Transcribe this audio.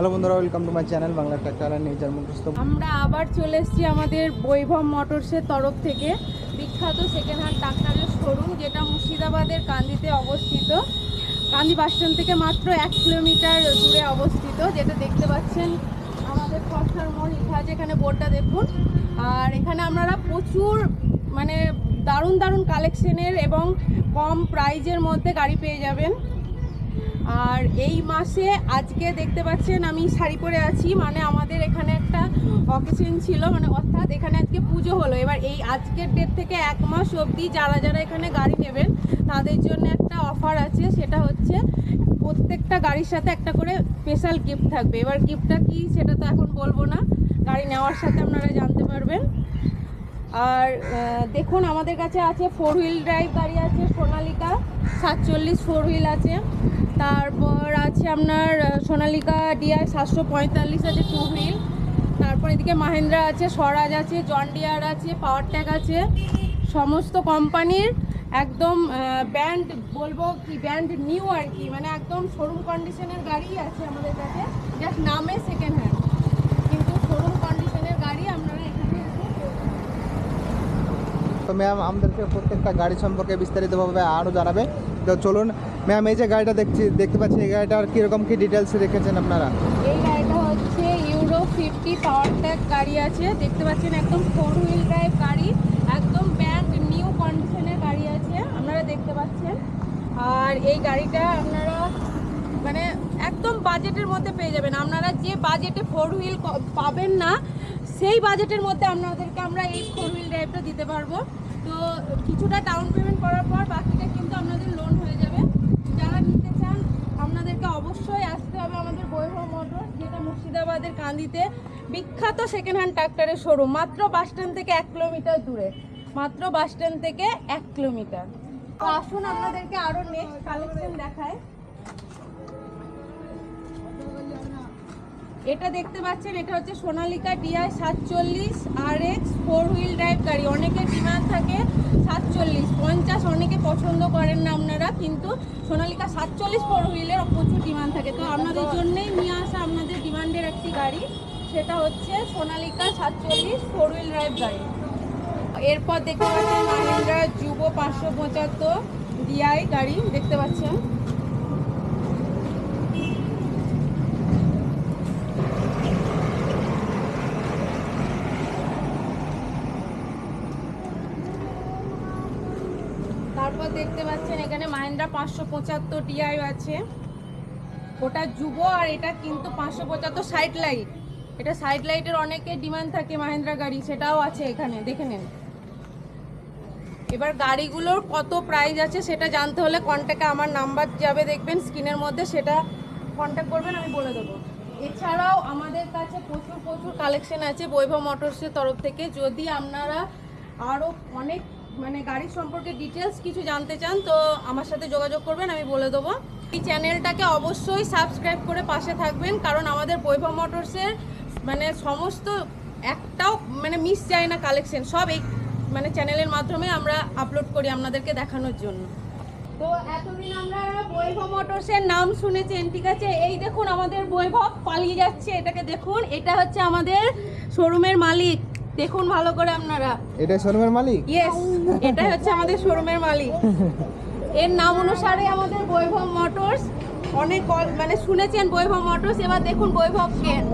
Hello বন্ধুরা welcome to my channel Bangla tractor nature মুখস্থ আমরা আবার চলে এসেছি আমাদের বৈভব মোটরসের তরফ থেকে। বিখ্যাত সেকেন্ড হ্যান্ড ট্রাক্টরের শোরুম যেটা মুর্শিদাবাদের কান্দিতে অবস্থিত। কান্দি বাসস্ট্যান্ড থেকে মাত্র এক কিলোমিটার দূরে অবস্থিত, যেটা দেখতে পাচ্ছেন আমাদের ফসার মোড় লেখা আছে এখানে বোর্ডটা দেখুন। আর এখানে আপনারা প্রচুর মানে দারুণ দারুণ কালেকশনের এবং কম প্রাইজের মধ্যে গাড়ি পেয়ে যাবেন। আর এই মাসে আজকে দেখতে পাচ্ছেন আমি শাড়ি পরে আছি মানে আমাদের এখানে একটা অকেশন ছিল মানে অর্থাৎ এখানে আজকে পুজো হলো। এবার এই আজকের ডেট থেকে এক মাস অবধি যারা যারা এখানে গাড়ি নেবেন, তাদের জন্য একটা অফার আছে, সেটা হচ্ছে প্রত্যেকটা গাড়ির সাথে একটা করে স্পেশাল গিফট থাকবে। এবার গিফটটা কি সেটা তো এখন বলব না, গাড়ি নেওয়ার সাথে আপনারা জানতে পারবেন। আর দেখুন আমাদের কাছে আছে ফোর হুইল ড্রাইভ গাড়ি আছে, সোনালিকা, সাতচল্লিশ ফোর হুইল আছে। তারপর আছে আপনার সোনালিকা ডিআই সাতশো পঁয়তাল্লিশ আছে টু হুইল তারপর এদিকে মাহেন্দ্রা আছে, স্বরাজ আছে, জন ডিয়ার আছে পাওয়ার ট্যাগ আছে। সমস্ত কোম্পানির একদম ব্যান্ড বলব কি ব্যান্ড নিউ আর কি। মানে একদম শোরুম কন্ডিশনের গাড়ি আছে আমাদের কাছে। জাস্ট নামে সেকেন্ড হ্যান্ড কিন্তু শোরুম আপনারা। তো ম্যাম আমাদেরকে প্রত্যেকটা গাড়ি সম্পর্কে বিস্তারিতভাবে আরও জানাবে। তো চলুন ম্যাম এই যে গাড়িটা দেখছি, দেখতে পাচ্ছি, এই গাড়িটার কীরকম কী ডিটেলস রেখেছেন আপনারা? এই গাড়িটা হচ্ছে ইউরো ফিফটি পাওয়ার ট্যাগ গাড়ি আছে। দেখতে পাচ্ছেন, একদম ফোর হুইল ড্রাইভ গাড়ি, একদম ব্যান্ড নিউ কন্ডিশনের গাড়ি আছে, আপনারা দেখতে পাচ্ছেন। আর এই গাড়িটা আপনারা মানে একদম বাজেটের মধ্যে পেয়ে যাবেন। আপনারা যে বাজেটে ফোর হুইল পাবেন না, সেই বাজেটের মধ্যে আপনাদেরকে আমরা এই ফোর হুইল ড্রাইভটা দিতে পারব। তো কিছুটা ডাউন পেমেন্ট করার পর বাকিটা কিন্তু আপনাদের লোন হয়ে যাবে যারা নিতে চান আপনাদেরকে অবশ্যই আসতে হবে আমাদের বৈভব মোটর যেটা মুর্শিদাবাদের কান্দিতে বিখ্যাত সেকেন্ড হ্যান্ড ট্রাক্টরের শোরুম মাত্র বাস স্ট্যান্ড থেকে এক কিলোমিটার দূরে, মাত্র বাস স্ট্যান্ড থেকে এক কিলোমিটার তো আসুন আপনাদেরকে আরও নেক্সট কালেকশন দেখায় এটা দেখতে পাচ্ছেন, এটা হচ্ছে সোনালিকা ডিআই সাতচল্লিশ R X four wheel drive গাড়ি, অনেকের ডিমান্ড থাকে সাতচল্লিশ, পঞ্চাশ অনেকে পছন্দ করেন না কিন্তু সোনালিকা সাতচল্লিশ ফোর হুইলের প্রচুর ডিমান্ড থাকে। তো আপনাদের জন্যই নিয়ে আসা আপনাদের ডিমান্ডের একটি গাড়ি, সেটা হচ্ছে সোনালিকা সাতচল্লিশ ফোর হুইল ড্রাইভ গাড়ি। এরপর দেখতে পাচ্ছেন মাহিন্দ্রা যুব পাঁচশো পঁচাত্তর ডিআই গাড়ি, দেখতে পাচ্ছেন? তারপর দেখতে পাচ্ছেন এখানে মাহিন্দ্রা পাঁচশো পঁচাত্তর ডিআই আছে। ওটা যুব আর এটা কিন্তু পাঁচশো পঁচাত্তর সাইড লাইট এটা সাইড লাইটের অনেকের ডিমান্ড থাকে মাহিন্দ্রা গাড়ি, সেটাও আছে এখানে, দেখে নেন। এবার গাড়িগুলোর কত প্রাইস আছে সেটা জানতে হলে কন্ট্যাক্টে আমার নাম্বার যাবে, দেখবেন স্ক্রিনের মধ্যে, সেটা কন্ট্যাক্ট করবেন, আমি বলে দেবো। এছাড়াও আমাদের কাছে প্রচুর প্রচুর কালেকশন আছে বৈভব মোটরসের তরফ থেকে। যদি আপনারা আরও অনেক মানে গাড়ির সম্পর্কে ডিটেলস কিছু জানতে চান, তো আমার সাথে যোগাযোগ করবেন, আমি বলে দেবো। এই চ্যানেলটাকে অবশ্যই সাবস্ক্রাইব করে পাশে থাকবেন, কারণ আমাদের বৈভব মোটরসের মানে সমস্ত একটাও মানে মিস যায় না কালেকশন সব এই মানে চ্যানেলের মাধ্যমে আমরা আপলোড করি আপনাদেরকে দেখানোর জন্য। তো এতদিন আমরা বৈভব মোটরসের নাম শুনেছেন ঠিক আছে? এই দেখুন আমাদের বৈভব পালিয়ে যাচ্ছে, এটাকে দেখুন, এটা হচ্ছে আমাদের শোরুমের মালিক। দেখুন ভালো করে আপনারা। এটা শোরুমের মালিক? ইয়েস এটাই হচ্ছে আমাদের শোরুমের মালিক। এর নাম অনুসারে আমাদের বৈভব মোটরস অনেক কল- মানে শুনেছেন বৈভব মোটরস এবার দেখুন বৈভব কে